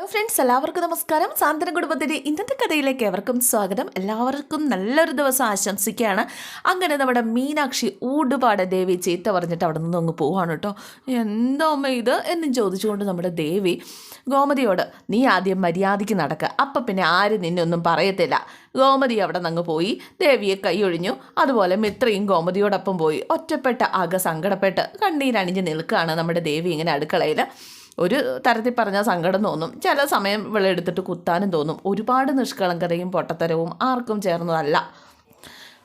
Hello friends എല്ലാവർക്കും നമസ്കാരം. സാന്ത്വന കുടുംബത്തിന്റെ ഇന്നത്തെ കഥയിലേക്ക് എവർക്കും സ്വാഗതം. എല്ലാവർക്കും നല്ലൊരു ദിവസം ആശംസിക്കുകയാണ്. അങ്ങനെ നമ്മുടെ മീനാക്ഷി ഊടുപാട ദേവി ചീത്ത പറഞ്ഞിട്ട് അവിടെ നിന്ന് അങ്ങ് പോവാണ് കേട്ടോ. എന്തോ അമ്മ ഇത് എന്നും ചോദിച്ചുകൊണ്ട് നമ്മുടെ ദേവി ഗോമതിയോട് നീ ആദ്യം മര്യാദയ്ക്ക് നടക്കുക അപ്പം പിന്നെ ആരും നിന്നൊന്നും പറയത്തില്ല. ഗോമതി അവിടെ നിന്ന് പോയി. ദേവിയെ കൈയൊഴിഞ്ഞു അതുപോലെ മിത്രയും ഗോമതിയോടൊപ്പം പോയി. ഒറ്റപ്പെട്ട ആകെ സങ്കടപ്പെട്ട് കണ്ണീരണിഞ്ഞ് നിൽക്കുകയാണ് നമ്മുടെ ദേവി ഇങ്ങനെ അടുക്കളയിൽ ഒരു തരത്തിൽ പറഞ്ഞാൽ സങ്കടം തോന്നും. ചില സമയം വിളയെടുത്തിട്ട് കുത്താനും തോന്നും. ഒരുപാട് നിഷ്കളങ്കതയും പൊട്ടത്തരവും ആർക്കും ചേർന്നതല്ല.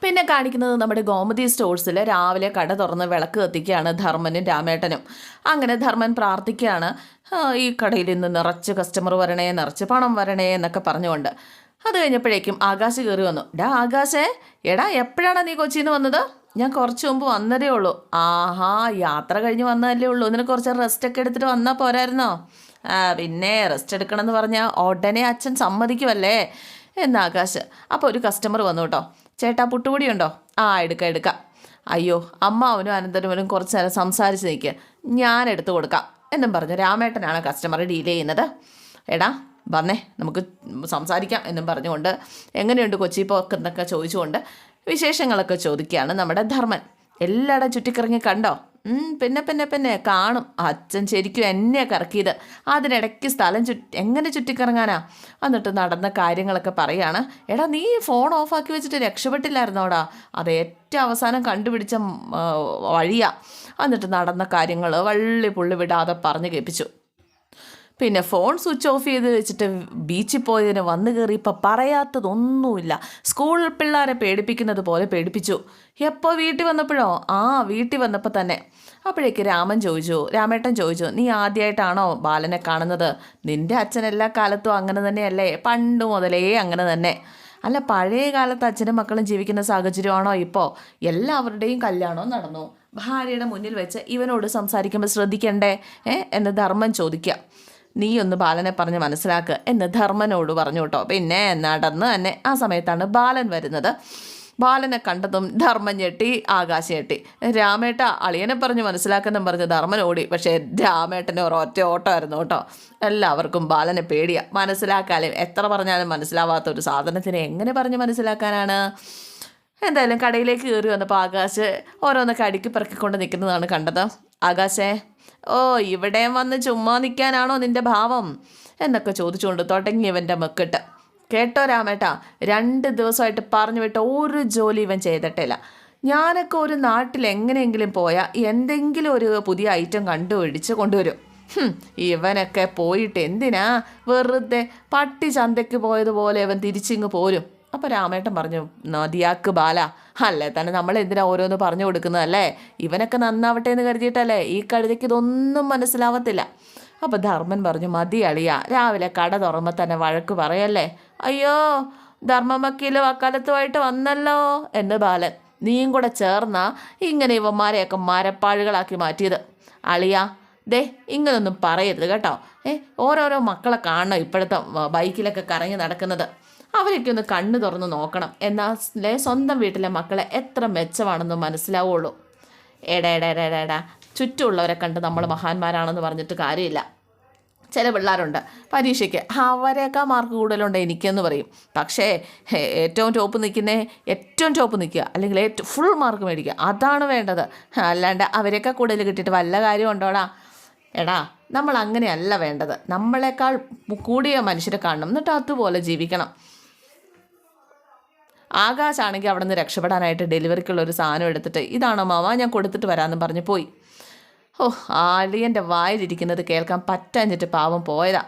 പിന്നെ കാണിക്കുന്നത് നമ്മുടെ ഗോമതി സ്റ്റോഴ്സിൽ രാവിലെ കട തുറന്ന് വിളക്ക് കത്തിക്കുകയാണ് ധർമ്മനും രാമേട്ടനും. അങ്ങനെ ധർമ്മൻ പ്രാർത്ഥിക്കുകയാണ് ഈ കടയിൽ ഇന്ന് നിറച്ച് കസ്റ്റമർ വരണേ നിറച്ച് പണം വരണേ എന്നൊക്കെ പറഞ്ഞുകൊണ്ട്. അത് കഴിഞ്ഞപ്പോഴേക്കും ആകാശ് കയറി വന്നു. ഡാ ആകാശേ എടാ എപ്പോഴാണ് നീ കൊച്ചിയിൽ നിന്ന് വന്നത്? ഞാൻ കുറച്ച് മുമ്പ് വന്നതേ ഉള്ളൂ. ആഹാ യാത്ര കഴിഞ്ഞ് വന്നതല്ലേ ഉള്ളൂ. നിനക്ക് കുറച്ച് റെസ്റ്റ് ഒക്കെ എടുത്തിട്ട് വന്നാൽ പോരായിരുന്നോ? പിന്നെ റെസ്റ്റ് എടുക്കണം എന്ന് പറഞ്ഞാൽ ഉടനെ അച്ഛൻ സമ്മതിക്കുമല്ലേ? എന്ന് ആകാശ് അപ്പോൾ ഒരു കസ്റ്റമർ വന്നു കേട്ടോ. ചേട്ടാ പുട്ടുപൊടി ഉണ്ടോ? ആ എടുക്കാം എടുക്കാം. അയ്യോ അമ്മാവനും അനന്തരവനും കുറച്ച് നേരം സംസാരിച്ച് നിൽക്കുക ഞാൻ എടുത്തു കൊടുക്കാം. എന്നും പറഞ്ഞു രാമേട്ടനാണ് കസ്റ്റമർ ഡീൽ ചെയ്യുന്നത്. എടാ വന്നേ നമുക്ക് സംസാരിക്കാം എന്നും പറഞ്ഞുകൊണ്ട്. എങ്ങനെയുണ്ട് കൊച്ചി പോക്കെന്നൊക്കെ ചോദിച്ചുകൊണ്ട് വിശേഷങ്ങളൊക്കെ ചോദിക്കുകയാണ് നമ്മുടെ ധർമ്മൻ. എല്ലായിടം ചുറ്റിക്കറങ്ങി കണ്ടോ? പിന്നെ പിന്നെ പിന്നെ കാണും. അച്ഛൻ ശരിക്കും എന്നെ കറക്കിയത്. അതിനിടയ്ക്ക് സ്ഥലം ചുറ്റി എങ്ങനെ ചുറ്റിക്കറങ്ങാനാ? എന്നിട്ട് നടന്ന കാര്യങ്ങളൊക്കെ പറയാണ്. എടാ നീ ഫോൺ ഓഫാക്കി വെച്ചിട്ട് രക്ഷപ്പെട്ടില്ലായിരുന്നോടാ? അത് ഏറ്റവും അവസാനം കണ്ടുപിടിച്ച വഴിയാ. എന്നിട്ട് നടന്ന കാര്യങ്ങൾ വള്ളി പുള്ളി വിടാതെ പറഞ്ഞു കേൾപ്പിച്ചു. പിന്നെ ഫോൺ സ്വിച്ച് ഓഫ് ചെയ്ത് വെച്ചിട്ട് ബീച്ചിൽ പോയതിന് വന്നു കയറി ഇപ്പം പറയാത്തതൊന്നുമില്ല. സ്കൂൾ പിള്ളേരെ പേടിപ്പിക്കുന്നത് പോലെ പേടിപ്പിച്ചു. എപ്പോൾ വീട്ടിൽ വന്നപ്പോഴോ? ആ വീട്ടിൽ വന്നപ്പോൾ തന്നെ. അപ്പോഴേക്ക് രാമൻ ചോദിച്ചു രാമേട്ടൻ ചോദിച്ചു നീ ആദ്യമായിട്ടാണോ ബാലനെ കാണുന്നത്? നിന്റെ അച്ഛൻ എല്ലാ കാലത്തും അങ്ങനെ തന്നെയല്ലേ? പണ്ട് മുതലേ അങ്ങനെ തന്നെ. അല്ല പഴയ കാലത്ത് അച്ഛനും മക്കളും ജീവിക്കുന്ന സാഹചര്യമാണോ ഇപ്പോൾ എല്ലാവരുടെയും കല്യാണവും നടന്നു. ഭാര്യയുടെ മുന്നിൽ വെച്ച് ഇവനോട് സംസാരിക്കുമ്പോൾ ശ്രദ്ധിക്കണ്ടേ? എന്ന് ധർമ്മം ചോദിക്കുക. നീ ഒന്ന് ബാലനെ പറഞ്ഞ് മനസ്സിലാക്ക് എന്ന് ധർമ്മനോട് പറഞ്ഞു കേട്ടോ. പിന്നെ നടന്ന് തന്നെ ആ സമയത്താണ് ബാലൻ വരുന്നത്. ബാലനെ കണ്ടതും ധർമ്മൻ ഞെട്ടി ആകാശം ഞെട്ടി. രാമേട്ട അളിയനെ പറഞ്ഞ് മനസ്സിലാക്കുന്നു പറഞ്ഞ് ധർമ്മൻ ഓടി. പക്ഷേ രാമേട്ടന് ഒരൊറ്റ ഓട്ടമായിരുന്നു കേട്ടോ. എല്ലാവർക്കും ബാലനെ പേടിയാ. മനസ്സിലാക്കാലും എത്ര പറഞ്ഞാലും മനസ്സിലാവാത്ത ഒരു സാധനത്തിനെ എങ്ങനെ പറഞ്ഞ് മനസ്സിലാക്കാനാണ്? എന്തായാലും കടയിലേക്ക് കയറി വന്നപ്പോൾ ആകാശ് ഓരോന്നൊക്കെ അടുക്കി പറക്കിക്കൊണ്ട് നിൽക്കുന്നതാണ് കണ്ടത്. ആകാശേ ഓ ഇവിടെയും വന്ന് ചുമ്മാ നിൽക്കാനാണോ നിന്റെ ഭാവം? എന്നൊക്കെ ചോദിച്ചുകൊണ്ട് തുടങ്ങിയവന്റെ മെക്കിട്ട്. കേട്ടോ രാമേട്ടാ രണ്ട് ദിവസമായിട്ട് പറഞ്ഞു വിട്ട ഒരു ജോലി ഇവൻ ചെയ്തിട്ടില്ല. ഞാനൊക്കെ ഒരു നാട്ടിൽ എങ്ങനെയെങ്കിലും പോയാൽ എന്തെങ്കിലും ഒരു പുതിയ ഐറ്റം കണ്ടുപിടിച്ച് കൊണ്ടുവരും. ഇവനൊക്കെ പോയിട്ട് എന്തിനാ വെറുതെ പട്ടി ചന്തയ്ക്ക് പോയതുപോലെ ഇവൻ തിരിച്ചിങ്ങ് പോരും. അപ്പോൾ രാമേട്ടൻ പറഞ്ഞു നദിയാക്ക് ബാല. അല്ലേ തന്നെ നമ്മൾ എന്തിനാ ഓരോന്ന് പറഞ്ഞു കൊടുക്കുന്നതല്ലേ? ഇവനൊക്കെ നന്നാവട്ടെ എന്ന് കരുതിയിട്ടല്ലേ? ഈ കഴുതയ്ക്ക് ഇതൊന്നും മനസ്സിലാവത്തില്ല. അപ്പോൾ ധർമ്മൻ പറഞ്ഞു മതി അളിയ രാവിലെ കട തുറമ്പോൾ തന്നെ വഴക്ക് പറയല്ലേ? അയ്യോ ധർമ്മമക്കിയിലും അക്കാലത്തുമായിട്ട് വന്നല്ലോ. എന്ന് ബാലൻ നീയും കൂടെ ചേർന്നാ ഇങ്ങനെ ഇവന്മാരെയൊക്കെ മരപ്പാഴുകളാക്കി മാറ്റിയത്. അളിയ ദേ ഇങ്ങനൊന്നും പറയരുത് കേട്ടോ. ഏ ഓരോരോ മക്കളെ കാണണം ഇപ്പോഴത്തെ ബൈക്കിലൊക്കെ കറങ്ങി നടക്കുന്നത്. അവരൊക്കെ ഒന്ന് കണ്ണു തുറന്ന് നോക്കണം. എന്നാലേ സ്വന്തം വീട്ടിലെ മക്കളെ എത്ര മെച്ചമാണെന്ന് മനസ്സിലാവുള്ളൂ. എടാ എടാ എടാ എടാ, എടാ. ചുറ്റുമുള്ളവരെ കണ്ട് നമ്മൾ മഹാന്മാരാണെന്ന് പറഞ്ഞിട്ട് കാര്യമില്ല. ചില പിള്ളേരുണ്ട്. പരീക്ഷയ്ക്ക് അവരെയൊക്കെ മാർക്ക് കൂടുതലുണ്ട് എനിക്കെന്ന് പറയും. പക്ഷേ ഏറ്റവും ടോപ്പ് നിൽക്കുന്നേ ഏറ്റവും ടോപ്പ് നിൽക്കുക. അല്ലെങ്കിൽ ഏറ്റവും ഫുൾ മാർക്ക് മേടിക്കുക. അതാണ് വേണ്ടത്. അല്ലാണ്ട് അവരെയൊക്കെ കൂടുതൽ കിട്ടിയിട്ട് വല്ല കാര്യം ഉണ്ടോടാ? എടാ നമ്മൾ അങ്ങനെയല്ല വേണ്ടത്. നമ്മളെക്കാൾ കൂടിയ മനുഷ്യരെ കാണണം. എന്നിട്ട് അതുപോലെ ജീവിക്കണം. ആകാശാണെങ്കിൽ അവിടെ നിന്ന് രക്ഷപ്പെടാനായിട്ട് ഡെലിവറിക്കുള്ള ഒരു സാധനം എടുത്തിട്ട് ഇതാണോ മാമ ഞാൻ കൊടുത്തിട്ട് വരാമെന്ന് പറഞ്ഞ് പോയി. ഓ ആലിയന്റെ വായിലിരിക്കുന്നത് കേൾക്കാൻ പറ്റാഞ്ഞിട്ട് പാവം പോയതാ.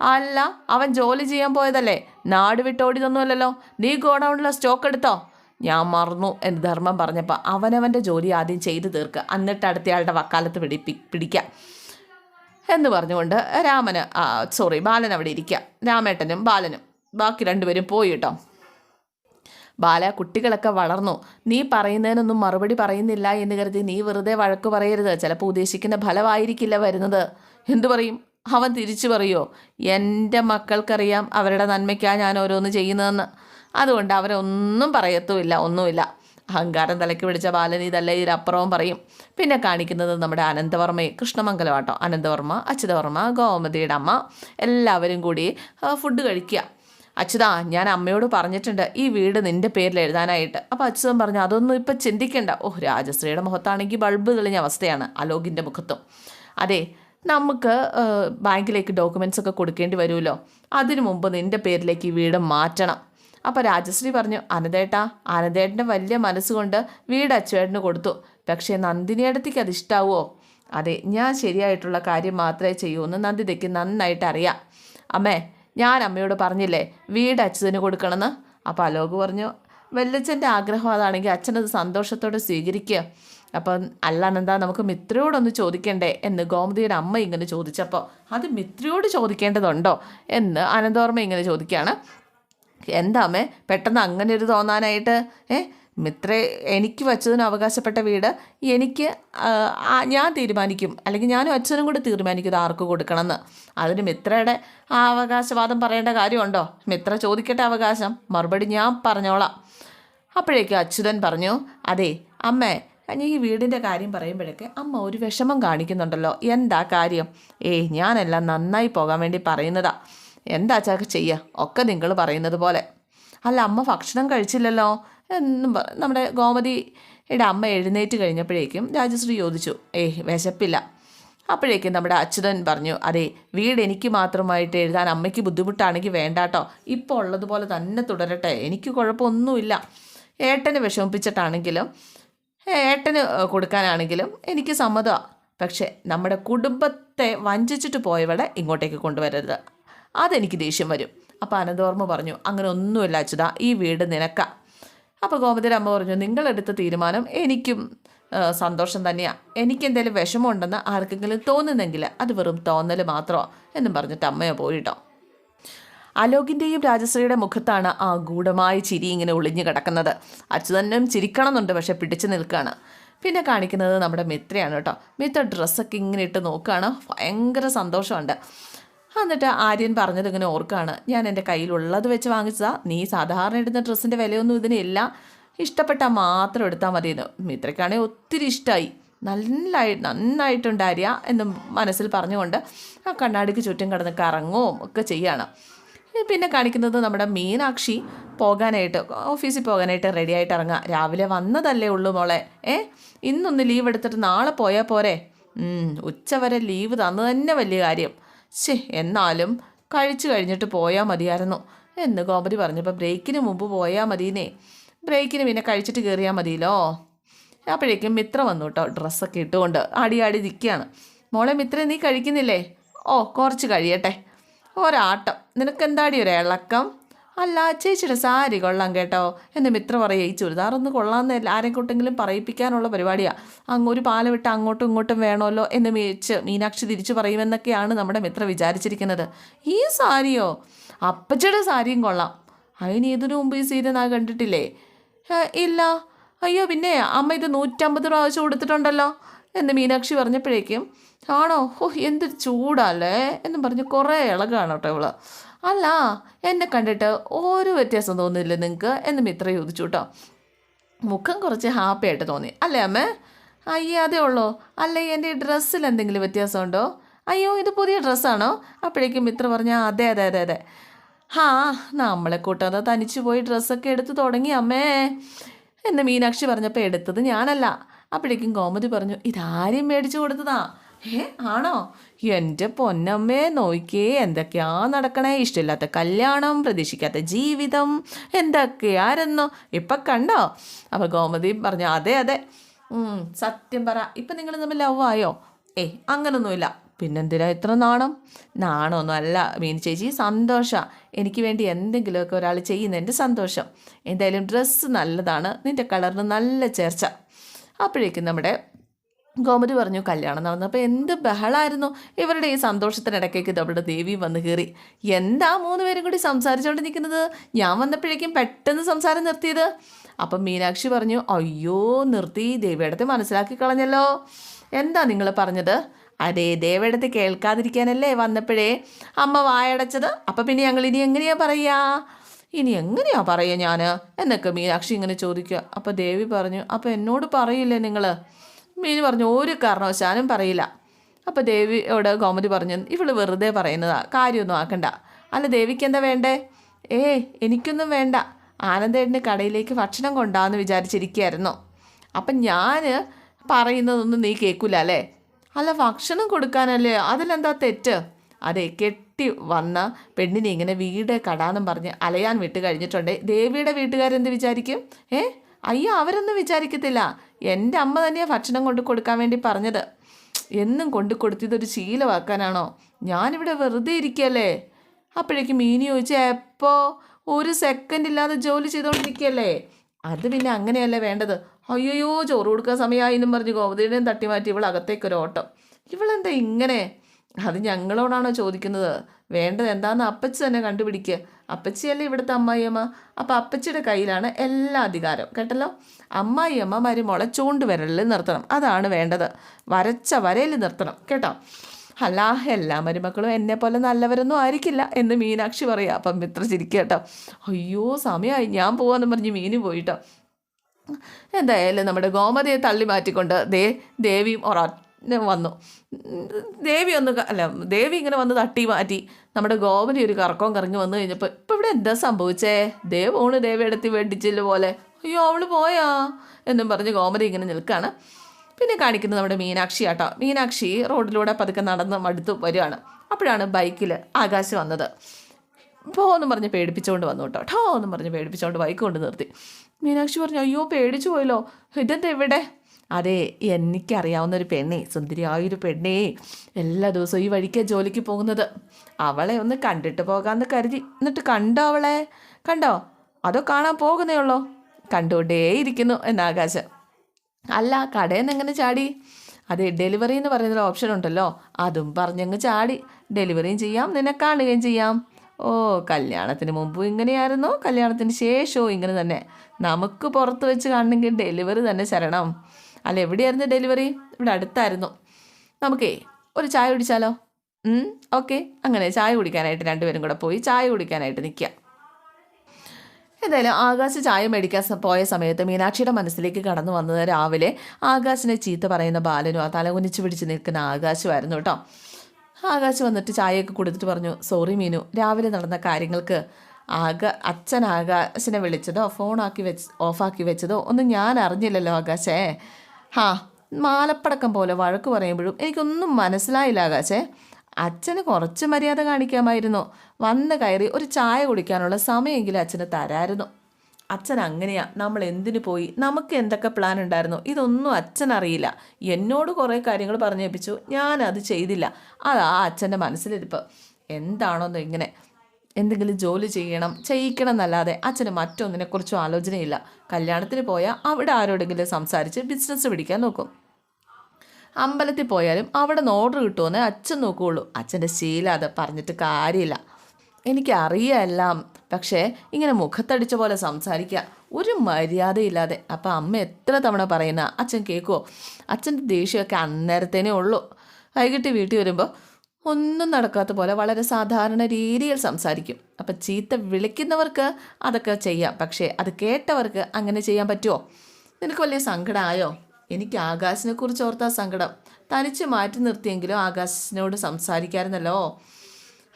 അല്ല അവൻ ജോലി ചെയ്യാൻ പോയതല്ലേ? നാട് വിട്ടോടിയതൊന്നുമല്ലല്ലോ നീ ഗോഡൗണിലെ സ്റ്റോക്ക് എടുത്തോ? ഞാൻ മറന്നു എന്ന് ധർമ്മം പറഞ്ഞപ്പോൾ അവനവന്റെ ജോലി ആദ്യം ചെയ്തു തീർക്കുക. എന്നിട്ട് അടുത്തയാളുടെ വക്കാലത്ത് പിടിപ്പി പിടിക്കാം. എന്ന് പറഞ്ഞുകൊണ്ട് രാമന് സോറി ബാലൻ അവിടെ ഇരിക്കുക രാമേട്ടനും ബാലനും. ബാക്കി രണ്ടുപേരും പോയി കേട്ടോ. ബാല കുട്ടികളൊക്കെ വളർന്നു. നീ പറയുന്നതിനൊന്നും മറുപടി പറയുന്നില്ല എന്ന് കരുതി നീ വെറുതെ വഴക്ക് പറയരുത്. ചിലപ്പോൾ ഉദ്ദേശിക്കുന്ന ഫലമായിരിക്കില്ല വരുന്നത്. എന്തു പറയും? അവൻ തിരിച്ചു പറയുമോ എന്റെ മക്കൾക്കറിയാം അവരുടെ നന്മയ്ക്കാണ് ഞാൻ ഓരോന്ന് ചെയ്യുന്നതെന്ന്. അതുകൊണ്ട് അവരൊന്നും പറയത്തുമില്ല ഒന്നുമില്ല. അഹങ്കാരം തലയ്ക്ക് പിടിച്ച ബാലൻ ഇതല്ല ഇതിലപ്പുറവും പറയും. പിന്നെ കാണിക്കുന്നത് നമ്മുടെ അനന്തവർമ്മയെ കൃഷ്ണമംഗലം ആട്ടോ അനന്തവർമ്മ അച്യുതവർമ്മ ഗോമതിയുടെ അമ്മ. എല്ലാവരും കൂടി ഫുഡ് കഴിക്കുക. അച്യുതാ ഞാൻ അമ്മയോട് പറഞ്ഞിട്ടുണ്ട് ഈ വീട് നിന്റെ പേരിൽ എഴുതാനായിട്ട്. അപ്പോൾ അച്യുതൻ പറഞ്ഞു അതൊന്നും ഇപ്പം ചിന്തിക്കണ്ട. ഓഹ് രാജശ്രീയുടെ മുഖത്താണെങ്കിൽ ബൾബ് തെളിഞ്ഞ അവസ്ഥയാണ് അലോകിന്റെ മുഖത്തും. അതെ നമുക്ക് ബാങ്കിലേക്ക് ഡോക്യുമെന്റ്സ് ഒക്കെ കൊടുക്കേണ്ടി വരുമല്ലോ. അതിനു മുമ്പ് നിന്റെ പേരിലേക്ക് ഈ വീട് മാറ്റണം. അപ്പോൾ രാജശ്രീ പറഞ്ഞു അനന്തേട്ടാ അനന്തേട്ടന്റെ വലിയ മനസ്സുകൊണ്ട് വീട് അച്ചുവേട്ടന് കൊടുത്തു. പക്ഷേ നന്ദിനിയടത്തേക്ക് അത് ഇഷ്ടാവോ അതെ ഞാൻ ശരിയായിട്ടുള്ള കാര്യം മാത്രമേ ചെയ്യൂ. എന്ന് നന്ദിതയ്ക്ക് നന്നായിട്ട് അറിയാം. അമ്മേ ഞാൻ അമ്മയോട് പറഞ്ഞില്ലേ വീട് അച്ഛന് കൊടുക്കണമെന്ന്? അപ്പോൾ അലോക് പറഞ്ഞു വല്യച്ഛന്റെ ആഗ്രഹം അതാണെങ്കിൽ അച്ഛനത് സന്തോഷത്തോടെ സ്വീകരിക്കുക. അപ്പം അല്ലാന്നെന്താ നമുക്ക് മിത്രയോടൊന്ന് ചോദിക്കണ്ടേ എന്ന് ഗോമതിയുടെ അമ്മ ഇങ്ങനെ ചോദിച്ചപ്പോൾ അത് മിത്രയോട് ചോദിക്കേണ്ടതുണ്ടോ എന്ന് അനന്തോർമ്മ ഇങ്ങനെ ചോദിക്കുകയാണ്. എന്താ അമ്മേ പെട്ടെന്ന് അങ്ങനെ ഒരു തോന്നാനായിട്ട്? ഏ മിത്രേ എനിക്ക് വച്ചതിന് അവകാശപ്പെട്ട വീട് എനിക്ക് ഞാൻ തീരുമാനിക്കും. അല്ലെങ്കിൽ ഞാനും അച്ഛനും കൂടി തീരുമാനിക്കും ഇത് ആർക്ക് കൊടുക്കണമെന്ന്. അതിന് മിത്രയുടെ ആ അവകാശവാദം പറയേണ്ട കാര്യമുണ്ടോ? മിത്ര ചോദിക്കട്ടെ അവകാശം. മറുപടി ഞാൻ പറഞ്ഞോളാം. അപ്പോഴേക്കും അച്യുതൻ പറഞ്ഞു അതെ അമ്മേ ഈ വീടിന്റെ കാര്യം പറയുമ്പോഴൊക്കെ അമ്മ ഒരു വിഷമം കാണിക്കുന്നുണ്ടല്ലോ. എന്താ കാര്യം? ഏയ് ഞാനെല്ലാം നന്നായി പോകാൻ വേണ്ടി പറയുന്നതാ. എന്താ ചാക്ക് ചെയ്യുക ഒക്കെ നിങ്ങൾ പറയുന്നത് പോലെ. അല്ല അമ്മ ഭക്ഷണം കഴിച്ചില്ലല്ലോ. എന്നും പറ നമ്മുടെ ഗോമതിയുടെ അമ്മ എഴുന്നേറ്റ് കഴിഞ്ഞപ്പോഴേക്കും രാജശ്രീ ചോദിച്ചു ഏയ് വിശപ്പില്ല. അപ്പോഴേക്കും നമ്മുടെ അച്യുതൻ പറഞ്ഞു അതെ വീട് എനിക്ക് മാത്രമായിട്ട് എഴുതാൻ അമ്മയ്ക്ക് ബുദ്ധിമുട്ടാണെങ്കിൽ വേണ്ടാട്ടോ. ഇപ്പോൾ ഉള്ളതുപോലെ തന്നെ തുടരട്ടെ. എനിക്ക് കുഴപ്പമൊന്നുമില്ല. ഏട്ടനെ വിഷമിപ്പിച്ചിട്ടാണെങ്കിലും ഏട്ടന് കൊടുക്കാനാണെങ്കിലും എനിക്ക് സമ്മതമാണ് പക്ഷേ നമ്മുടെ കുടുംബത്തെ വഞ്ചിച്ചിട്ട് പോയവളെ ഇങ്ങോട്ടേക്ക് കൊണ്ടുവരരുത്. അതെനിക്ക് ദേഷ്യം വരും. അപ്പോൾ അനന്തോർമ്മ പറഞ്ഞു അങ്ങനെ ഒന്നുമില്ല അച്യുത. ഈ വീട് നിനക്ക. അപ്പോൾ ഗോമതിയുടെ അമ്മ പറഞ്ഞു നിങ്ങളെടുത്ത തീരുമാനം എനിക്കും സന്തോഷം തന്നെയാണ് എനിക്കെന്തെങ്കിലും വിഷമമുണ്ടെന്ന് ആർക്കെങ്കിലും തോന്നുന്നെങ്കിൽ അത് വെറും തോന്നൽ മാത്രമാണ് എന്നും പറഞ്ഞിട്ട് അമ്മയെ പോയിട്ടോ. അലോകിന്റെയും രാജശ്രീയുടെ മുഖത്താണ് ആ ഗൂഢമായ ചിരി ഇങ്ങനെ ഒളിഞ്ഞു കിടക്കുന്നത്. അച്യുതനും ചിരിക്കണമെന്നുണ്ട് പക്ഷെ പിടിച്ചു നിൽക്കുകയാണ് പിന്നെ കാണിക്കുന്നത് നമ്മുടെ മിത്രയാണ് കേട്ടോ. മിത്ര ഡ്രസ്സൊക്കെ ഇങ്ങനെ ഇട്ട് നോക്കുകയാണ് ഭയങ്കര സന്തോഷമുണ്ട്. എന്നിട്ട് ആര്യൻ പറഞ്ഞത് ഇങ്ങനെ ഓർക്കാണ്. ഞാൻ എന്റെ കയ്യിലുള്ളത് വെച്ച് വാങ്ങിച്ചതാ. നീ സാധാരണ ഇടുന്ന ഡ്രസ്സിന്റെ വിലയൊന്നും ഇതിനില്ല. ഇഷ്ടപ്പെട്ടാൽ മാത്രം എടുത്താൽ മതിയെന്ന്. മിത്രയ്ക്കാണെങ്കിൽ ഒത്തിരി ഇഷ്ടമായി നല്ലായി നന്നായിട്ടുണ്ട് എന്ന് മനസ്സിൽ പറഞ്ഞുകൊണ്ട് ആ കണ്ണാടിക്ക് ചുറ്റും കിടന്ന് കറങ്ങുകയും ഒക്കെ ചെയ്യാണ്. പിന്നെ കാണിക്കുന്നത് നമ്മുടെ മീനാക്ഷി പോകാനായിട്ട് ഓഫീസിൽ പോകാനായിട്ട് റെഡി ആയിട്ട് ഇറങ്ങുക. രാവിലെ വന്നതല്ലേ ഉള്ളൂ മോളെ. ഏ? ഇന്നൊന്ന് ലീവ് എടുത്തിട്ട് നാളെ പോയാൽ പോരെ. ഉച്ച ഉച്ചവരെ ലീവ് തന്നു തന്നെ വലിയ കാര്യം. ശേ എന്നാലും കഴിച്ചു കഴിഞ്ഞിട്ട് പോയാൽ മതിയായിരുന്നു. എന്ന് ഗോപതി പറഞ്ഞപ്പോൾ ബ്രേക്കിന് മുമ്പ് പോയാൽ മതിയെന്നേ. ബ്രേക്കിന് പിന്നെ കഴിച്ചിട്ട് കയറിയാൽ മതിയല്ലോ. അപ്പോഴേക്കും മിത്ര വന്നു കേട്ടോ ഡ്രസ്സൊക്കെ ഇട്ടുകൊണ്ട് അടിയാടി നിൽക്കുകയാണ് മോളെ മിത്ര നീ കഴിക്കുന്നില്ലേ? ഓ കുറച്ച് കഴിയട്ടെ. ഒരാട്ടം. നിനക്കെന്താടി ഒരു ഇളക്കം അല്ല ചേച്ചിയുടെ സാരി കൊള്ളാം കേട്ടോ. എന്റെ മിത്ര പറയുക ഈ ചുരിദാറൊന്ന് കൊള്ളാമെന്ന് ആരെ കൊട്ടെങ്കിലും പറയിപ്പിക്കാനുള്ള പരിപാടിയാണ് അങ്ങ് ഒരു പാല വിട്ട് അങ്ങോട്ടും ഇങ്ങോട്ടും വേണമല്ലോ എന്ന് മേച്ച് മീനാക്ഷി തിരിച്ചു പറയുമെന്നൊക്കെയാണ് നമ്മുടെ മിത്ര വിചാരിച്ചിരിക്കുന്നത്. ഈ സാരിയോ? അപ്പച്ചയുടെ സാരിയും കൊള്ളാം. അതിന് ഇതിനു മുമ്പ് ഈ സീരിയൽ നാ കണ്ടിട്ടില്ലേ? "ഏ, ഇല്ല. അയ്യോ പിന്നെ അമ്മ ഇത് നൂറ്റമ്പത് പ്രാവശ്യം കൊടുത്തിട്ടുണ്ടല്ലോ എന്ന് മീനാക്ഷി പറഞ്ഞപ്പോഴേക്കും ആണോ? ഓ എന്തൊരു ചൂടല്ലേ? എന്നും പറഞ്ഞ് കുറേ ഇളകാണ് കേട്ടോ ഇവൾ. അല്ല എന്നെ കണ്ടിട്ട് ഒരു വ്യത്യാസം തോന്നില്ല നിങ്ങൾക്ക് എന്ന് മിത്ര ചോദിച്ചു കേട്ടോ. മുഖം കുറച്ച് ഹാപ്പി ആയിട്ട് തോന്നി. അല്ലേ അമ്മ? അയ്യേ അതേ ഉള്ളോ. അല്ലേ എന്റെ ഡ്രസ്സിൽ എന്തെങ്കിലും വ്യത്യാസമുണ്ടോ? അയ്യോ ഇത് പുതിയ ഡ്രസ്സാണോ? അപ്പോഴേക്കും മിത്ര പറഞ്ഞ അതെ അതെ അതെ അതെ. ഹാ നമ്മളെ കൂട്ടാതെ തനിച്ചു പോയി ഡ്രസ്സൊക്കെ എടുത്ത് തുടങ്ങി അമ്മേ. എന്ന് മീനാക്ഷി പറഞ്ഞപ്പോൾ എടുത്തത് ഞാനല്ല. അപ്പോഴേക്കും ഗോമതി പറഞ്ഞു ഇതാരും മേടിച്ചു കൊടുത്തതാ? ഏ ആണോ? എന്റെ പൊന്നമ്മേ നോക്കിയേ എന്തൊക്കെയാ നടക്കണേ? ഇഷ്ടമില്ലാത്ത കല്യാണം പ്രതീക്ഷിക്കാത്ത ജീവിതം എന്തൊക്കെയായിരുന്നു ഇപ്പം കണ്ടോ? അപ്പോൾ ഗോമതി പറഞ്ഞു അതെ അതെ. സത്യം പറ ഇപ്പം നിങ്ങൾ തമ്മിൽ ലവ് ആയോ? ഏ അങ്ങനൊന്നുമില്ല. പിന്നെന്തിനാ ഇത്ര നാണം? നാണമൊന്നും അല്ല മീൻ ചേച്ചി സന്തോഷമാണ് എനിക്ക് വേണ്ടി എന്തെങ്കിലുമൊക്കെ ഒരാൾ ചെയ്യുന്നതിന്റെ സന്തോഷം. എന്തായാലും ഡ്രസ്സ് നല്ലതാണ് നിന്റെ കളറിന് നല്ല ചേർച്ച. അപ്പോഴേക്കും നമ്മുടെ ഗോമതി പറഞ്ഞു കല്യാണം നടന്നു. അപ്പോൾ എന്ത് ബഹളായിരുന്നു? ഇവരുടെ ഈ സന്തോഷത്തിനിടയ്ക്കേക്ക് ഇതവിടെ ദേവി വന്ന് കയറി. എന്താ മൂന്ന് പേരും കൂടി സംസാരിച്ചുകൊണ്ട് നിൽക്കുന്നത്? ഞാൻ വന്നപ്പോഴേക്കും പെട്ടെന്ന് സംസാരം നിർത്തിയത്. അപ്പം മീനാക്ഷി പറഞ്ഞു അയ്യോ നിർത്തി. ദേവിയുടെ മനസ്സിലാക്കി കളഞ്ഞല്ലോ. എന്താ നിങ്ങൾ പറഞ്ഞത്? അതെ ദേവിയിടത്ത് കേൾക്കാതിരിക്കാനല്ലേ വന്നപ്പോഴേ അമ്മ വായടച്ചത്. അപ്പം പിന്നെ ഞങ്ങൾ ഇനി എങ്ങനെയാ പറയുക ഇനി എങ്ങനെയാ പറയുക ഞാൻ എന്നൊക്കെ മീനാക്ഷി ഇങ്ങനെ ചോദിക്കുക. അപ്പോൾ ദേവി പറഞ്ഞു അപ്പോൾ എന്നോട് പറയില്ലേ നിങ്ങൾ മീന് പറഞ്ഞു ഒരു കാരണവശാലും പറയില്ല. അപ്പോൾ ദേവിയോട് ഗോമതി പറഞ്ഞു ഇവൾ വെറുതെ പറയുന്നതാ കാര്യമൊന്നും ആക്കണ്ട. അല്ല ദേവിക്ക് എന്താ വേണ്ടേ? ഏ എനിക്കൊന്നും വേണ്ട. ആനന്ദേട്ടന് കടയിലേക്ക് ഭക്ഷണം കൊണ്ടാന്ന് വിചാരിച്ചിരിക്കുകയായിരുന്നു അപ്പം ഞാൻ പറയുന്നതൊന്നും നീ കേൾക്കില്ല അല്ലേ? അല്ല ഭക്ഷണം കൊടുക്കാനല്ലേ? അതിലെന്താ തെറ്റ്? അതെ കെട്ടി വന്ന പെണ്ണിനെ ഇങ്ങനെ വീട് കടാന്നും പറഞ്ഞ് അലയാൻ വിട്ട് കഴിഞ്ഞിട്ടുണ്ട്. ദേവിയുടെ വീട്ടുകാരെന്ത് വിചാരിക്കും? ഏ അയ്യോ അവരൊന്നും വിചാരിക്കത്തില്ല. എന്റെ അമ്മ തന്നെയാണ് ഭക്ഷണം കൊണ്ട് കൊടുക്കാൻ വേണ്ടി പറഞ്ഞത്. എന്നും കൊണ്ട് കൊടുത്തിതൊരു ശീലമാക്കാനാണോ? ഞാനിവിടെ വെറുതെ ഇരിക്കല്ലേ? അപ്പോഴേക്കും മീനി ചോദിച്ചു എപ്പോ? ഒരു സെക്കൻഡ് ഇല്ലാതെ ജോലി ചെയ്തുകൊണ്ടിരിക്കുകയല്ലേ അത് പിന്നെ അങ്ങനെയല്ലേ വേണ്ടത്? അയ്യോ ചോറ് കൊടുക്കാൻ സമയമായി എന്നും പറഞ്ഞ് ഗോപതിയുടെയും തട്ടി മാറ്റി ഇവൾ അകത്തേക്കൊരു ഓട്ടം. ഇവളെന്താ ഇങ്ങനെ? അത് ഞങ്ങളോടാണോ ചോദിക്കുന്നത്? വേണ്ടത് എന്താണെന്ന് അപ്പച്ചി തന്നെ കണ്ടുപിടിക്കുക അപ്പച്ചിയല്ലേ ഇവിടുത്തെ അമ്മായിയമ്മ? അപ്പം അപ്പച്ചിയുടെ കയ്യിലാണ് എല്ലാ അധികാരം കേട്ടല്ലോ? അമ്മായിയമ്മ മരുമോളെ ചൂണ്ടുവിരലിൽ നിർത്തണം. അതാണ് വേണ്ടത്. വരച്ച വരയിൽ നിർത്തണം. കേട്ടോ? അല്ല എല്ലാ മരുമക്കളും എന്നെ പോലെ നല്ലവരൊന്നും ആയിരിക്കില്ല എന്ന് മീനാക്ഷി പറയുക അപ്പം മിത്ര ചിരിക്കുക കേട്ടോ. അയ്യോ സമയമായി ഞാൻ പോവാന്ന് പറഞ്ഞ് മീന് പോയിട്ടോ. എന്തായാലും നമ്മുടെ ഗോമതിയെ തള്ളി മാറ്റിക്കൊണ്ട് ദേ ദേവിയും ഒരൊറ്റ വന്നു. ദേവി ഒന്ന് അല്ല ദേവി ഇങ്ങനെ വന്ന് തട്ടി മാറ്റി. നമ്മുടെ ഗോപനി ഒരു കറക്കവും കറങ്ങി വന്നു കഴിഞ്ഞപ്പോൾ ഇപ്പം ഇവിടെ എന്താ സംഭവിച്ചേ? ദേവി എടുത്തി വെട്ടിച്ചില്ല പോലെ. അയ്യോ അവൾ പോയാ? എന്നും പറഞ്ഞ് ഗോമതി ഇങ്ങനെ നിൽക്കുകയാണ് പിന്നെ കാണിക്കുന്നത് നമ്മുടെ മീനാക്ഷി ആട്ടോ. മീനാക്ഷി റോഡിലൂടെ പതുക്കെ നടന്ന് മടുത്ത് വരികയാണ് അപ്പോഴാണ് ബൈക്കിൽ ആകാശ് വന്നത്. പോ എന്ന് പറഞ്ഞ് പേടിപ്പിച്ചുകൊണ്ട് വന്നു കേട്ടോ. ഠോ എന്ന് പറഞ്ഞ് പേടിപ്പിച്ചുകൊണ്ട് ബൈക്ക് കൊണ്ട് നിർത്തി. മീനാക്ഷി പറഞ്ഞു അയ്യോ പേടിച്ചു പോയല്ലോ. ഇതെന്താ ഇവിടെ? അതെ എനിക്കറിയാവുന്ന ഒരു പെണ്ണേ സുന്ദരിയായൊരു പെണ്ണേ എല്ലാ ദിവസവും ഈ വഴിക്ക് ജോലിക്ക് പോകുന്നത്. അവളെ ഒന്ന് കണ്ടിട്ട് പോകാമെന്ന് കരുതി. എന്നിട്ട് കണ്ടോ അവളെ? കണ്ടോ? അതോ കാണാൻ പോകുന്നേ ഉള്ളോ? കണ്ടുകൊണ്ടേ ഇരിക്കുന്നു എന്നാകാശം അല്ല കടയിൽ നിന്ന് എങ്ങനെ ചാടി? അതെ ഡെലിവറി എന്ന് പറയുന്നൊരു ഓപ്ഷൻ ഉണ്ടല്ലോ. അതും പറഞ്ഞങ്ങ് ചാടി. ഡെലിവറിയും ചെയ്യാം നിന്നെ കാണുകയും ചെയ്യാം. ഓ കല്യാണത്തിന് മുമ്പും ഇങ്ങനെയായിരുന്നു. കല്യാണത്തിന് ശേഷവും ഇങ്ങനെ തന്നെ. നമുക്ക് പുറത്ത് വെച്ച് കാണണമെങ്കിൽ ഡെലിവറി തന്നെ ശരണം. അല്ല എവിടെയായിരുന്നു ഡെലിവറി ഇവിടെ അടുത്തായിരുന്നു. നമുക്കേ ഒരു ചായ കുടിച്ചാലോ? ഓക്കെ അങ്ങനെ ചായ കുടിക്കാനായിട്ട് രണ്ടുപേരും കൂടെ പോയി ചായ കുടിക്കാനായിട്ട് നിൽക്കുക എന്തായാലും ആകാശ് ചായ മേടിക്കാൻ പോയ സമയത്ത് മീനാക്ഷിയുടെ മനസ്സിലേക്ക് കടന്നു വന്നത് രാവിലെ ആകാശിനെ ചീത്ത പറയുന്ന ബാലനും ആ തലകുനിച്ച് പിടിച്ച് നിൽക്കുന്ന ആകാശമായിരുന്നു കേട്ടോ ആകാശ് വന്നിട്ട് ചായയൊക്കെ കൊടുത്തിട്ട് പറഞ്ഞു സോറി മീനു രാവിലെ നടന്ന കാര്യങ്ങൾക്ക് ആക അച്ഛൻ ആകാശിനെ വിളിച്ചതോ ഫോണാക്കി വെച്ച് ഓഫാക്കി വെച്ചതോ ഒന്നും ഞാൻ അറിഞ്ഞില്ലല്ലോ ആകാശേ. ഹാ മാലപ്പടക്കം പോലെ വഴക്ക് പറയുമ്പോഴും എനിക്കൊന്നും മനസ്സിലായില്ല ആകാശേ. അച്ഛന് കുറച്ച് മര്യാദ കാണിക്കാമായിരുന്നു. വന്ന് കയറി ഒരു ചായ കുടിക്കാനുള്ള സമയമെങ്കിലും അച്ഛന് തരായിരുന്നു. അച്ഛൻ അങ്ങനെയാ നമ്മൾ എന്തിനു പോയി? നമുക്ക് എന്തൊക്കെ പ്ലാൻ ഉണ്ടായിരുന്നു? ഇതൊന്നും അച്ഛൻ അറിയില്ല. എന്നോട് കുറേ കാര്യങ്ങൾ പറഞ്ഞേൽപ്പിച്ചു ഞാനത് ചെയ്തില്ല. അതാ അച്ഛന്റെ മനസ്സിലിരിപ്പ്. എന്താണോന്ന് ഇങ്ങനെ. എന്തെങ്കിലും ജോലി ചെയ്യണം ചെയ്യിക്കണം എന്നല്ലാതെ അച്ഛന് മറ്റൊന്നിനെക്കുറിച്ചും ആലോചനയില്ല. കല്യാണത്തിന് പോയാൽ അവിടെ ആരോടെങ്കിലും സംസാരിച്ച് ബിസിനസ് പിടിക്കാൻ നോക്കും. അമ്പലത്തിൽ പോയാലും അവിടെ നിന്ന് ഓർഡർ കിട്ടുമെന്ന് അച്ഛൻ നോക്കുകയുള്ളൂ. അച്ഛന്റെ ശീലം അത് പറഞ്ഞിട്ട് കാര്യമില്ല. എനിക്കറിയാം പക്ഷേ ഇങ്ങനെ മുഖത്തടിച്ച പോലെ സംസാരിക്കുക ഒരു മര്യാദയില്ലാതെ. അപ്പം അമ്മ എത്ര തവണ പറയുന്ന അച്ഛൻ കേൾക്കുമോ അച്ഛന്റെ ദേഷ്യമൊക്കെ അന്നേരത്തേനേ ഉള്ളൂ. വൈകിട്ട് വീട്ടിൽ വരുമ്പോൾ ഒന്നും നടക്കാത്ത പോലെ വളരെ സാധാരണ രീതിയിൽ സംസാരിക്കും. അപ്പം ചീത്ത വിളിക്കുന്നവർക്ക് അതൊക്കെ ചെയ്യാം. പക്ഷേ അത് കേട്ടവർക്ക് അങ്ങനെ ചെയ്യാൻ പറ്റുമോ നിനക്ക് വലിയ സങ്കടമായോ എനിക്ക് ആകാശിനെ കുറിച്ച് ഓർത്താ സങ്കടം. തനിച്ച് മാറ്റി നിർത്തിയെങ്കിലും ആകാശിനോട് സംസാരിക്കാറുന്നല്ലോ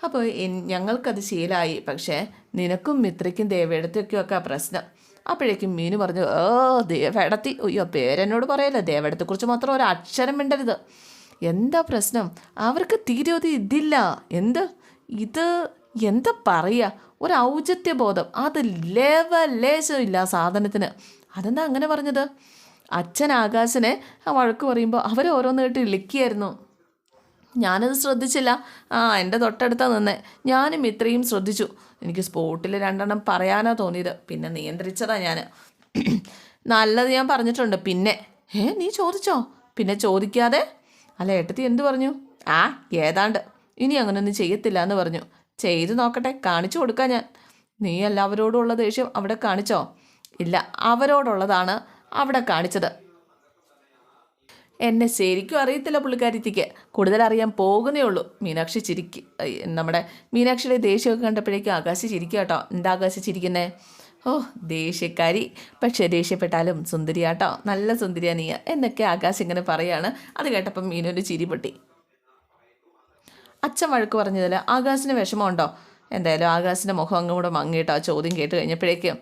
അപ്പോൾ ഞങ്ങൾക്കത് ശീലമായി പക്ഷേ നിനക്കും മിത്രയ്ക്കും ദേവേടത്തേക്കുമൊക്കെ പ്രശ്നം. അപ്പോഴേക്കും മീനു പറഞ്ഞു ഓ ദേവേടത്തി അയ്യോ പേരെന്നോട് പറയല്ലോ? ദേവേടത്തെക്കുറിച്ച് മാത്രം ഒരു അക്ഷരം മിണ്ടരുത്. എന്താ പ്രശ്നം? അവർക്ക് തീരെ ഒരു ഇതില്ല. എന്ത്? ഇത് എന്താ പറയുക? ഒരു ഔചിത്യ ബോധം. അത് ലേവലേശം ഇല്ല സാധനത്തിന്. അതെന്താ അങ്ങനെ പറഞ്ഞത്? അച്ഛൻ ആകാശനെ വഴക്ക് പറയുമ്പോൾ അവർ ഓരോന്ന് കേട്ട് ഇളിക്കുകയായിരുന്നു. ഞാനത് ശ്രദ്ധിച്ചില്ല. ആ എന്റെ തൊട്ടടുത്താണ് നിന്നെ. ഞാനും ഇത്രയും ശ്രദ്ധിച്ചു. എനിക്ക് സ്പോട്ടിൽ രണ്ടെണ്ണം പറയാനാ തോന്നിയത്. പിന്നെ നിയന്ത്രിച്ചതാ ഞാൻ നല്ലത് ഞാൻ പറഞ്ഞിട്ടുണ്ട്. പിന്നെ. ഏ നീ ചോദിച്ചോ? പിന്നെ ചോദിക്കാതെ അല്ല ഏട്ടത്തി എന്തു പറഞ്ഞു? ആ ഏതാണ്ട്. ഇനി അങ്ങനൊന്നും ചെയ്യത്തില്ല എന്ന് പറഞ്ഞു. ചെയ്തു നോക്കട്ടെ കാണിച്ചു കൊടുക്കാം ഞാൻ. നീ എല്ലാവരോടുമുള്ള ദേഷ്യം അവിടെ കാണിച്ചോ? ഇല്ല അവരോടുള്ളതാണ് അവിടെ കാണിച്ചത്. എന്നെ ശരിക്കും അറിയത്തില്ല പുള്ളിക്കാരിത്തിക്ക്. കൂടുതൽ അറിയാൻ പോകുന്നേ ഉള്ളൂ. മീനാക്ഷി ചിരിക്ക് നമ്മുടെ മീനാക്ഷിയുടെ ദേഷ്യമൊക്കെ കണ്ടപ്പോഴേക്കും ആകാശി ചിരിക്കുക കേട്ടോ എന്താ ആകാശി ചിരിക്കുന്നേ? ഓ ദേഷ്യക്കാരി. പക്ഷേ ദേഷ്യപ്പെട്ടാലും സുന്ദരിയാട്ടോ. നല്ല സുന്ദരിയാ നീ എന്നൊക്കെ ആകാശ് ഇങ്ങനെ പറയാണ്. അത് കേട്ടപ്പം മീനൊരു ചിരി പൊട്ടി. അച്ഛൻ വഴക്ക് പറഞ്ഞതിൽ ആകാശിന് വിഷമമുണ്ടോ? എന്തായാലും ആകാശിന്റെ മുഖം അങ്ങ് കൂടെ ആ ചോദ്യം കേട്ട് കഴിഞ്ഞപ്പോഴേക്കും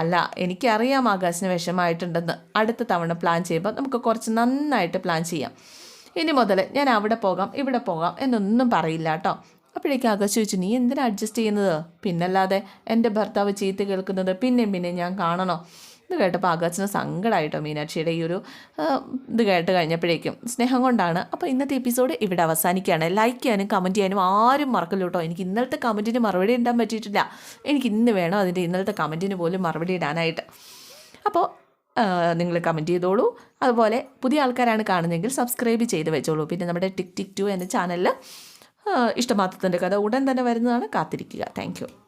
അല്ല എനിക്കറിയാം ആകാശിന് വിഷമമായിട്ടുണ്ടെന്ന്. അടുത്ത തവണ പ്ലാൻ ചെയ്യുമ്പോൾ നമുക്ക് കുറച്ച് നന്നായിട്ട് പ്ലാൻ ചെയ്യാം. ഇനി മുതൽ ഞാൻ അവിടെ പോകാം ഇവിടെ പോകാം എന്നൊന്നും പറയില്ല കേട്ടോ അപ്പോഴേക്കും ആകാശ് ചോദിച്ചു നീ എന്തിനാ അഡ്ജസ്റ്റ് ചെയ്യുന്നത്? പിന്നല്ലാതെ എന്റെ ഭർത്താവ് ചീത്ത കേൾക്കുന്നത് പിന്നെയും പിന്നെയും ഞാൻ കാണണോ? ഇത് കേട്ടപ്പോൾ ആകാശിന് സങ്കടമായിട്ടോ മീനാക്ഷിയുടെ ഈ ഒരു ഇത് കേട്ട് കഴിഞ്ഞപ്പോഴേക്കും സ്നേഹം കൊണ്ടാണ്. അപ്പോൾ ഇന്നത്തെ എപ്പിസോഡ് ഇവിടെ അവസാനിക്കുകയാണ്. ലൈക്ക് ചെയ്യാനും കമന്റ് ചെയ്യാനും ആരും മറക്കല്ലോ കേട്ടോ. എനിക്ക് ഇന്നലത്തെ കമന്റിന് മറുപടി ഇടാൻ പറ്റിയിട്ടില്ല. എനിക്ക് ഇന്ന് വേണം അതിന്റെ ഇന്നലത്തെ കമന്റിന് പോലും മറുപടി ഇടാനായിട്ട്. അപ്പോൾ നിങ്ങൾ കമന്റ് ചെയ്തോളൂ. അതുപോലെ പുതിയ ആൾക്കാരാണ് കാണുന്നതെങ്കിൽ സബ്സ്ക്രൈബ് ചെയ്ത് വെച്ചോളൂ. പിന്നെ നമ്മുടെ ടിക് ടിക് ടു എന്ന ചാനലിൽ ഇഷ്ടമാത്രത്തിന്റെ കഥ ഉടൻ തന്നെ വരുന്നതാണ്. കാത്തിരിക്കുക. താങ്ക്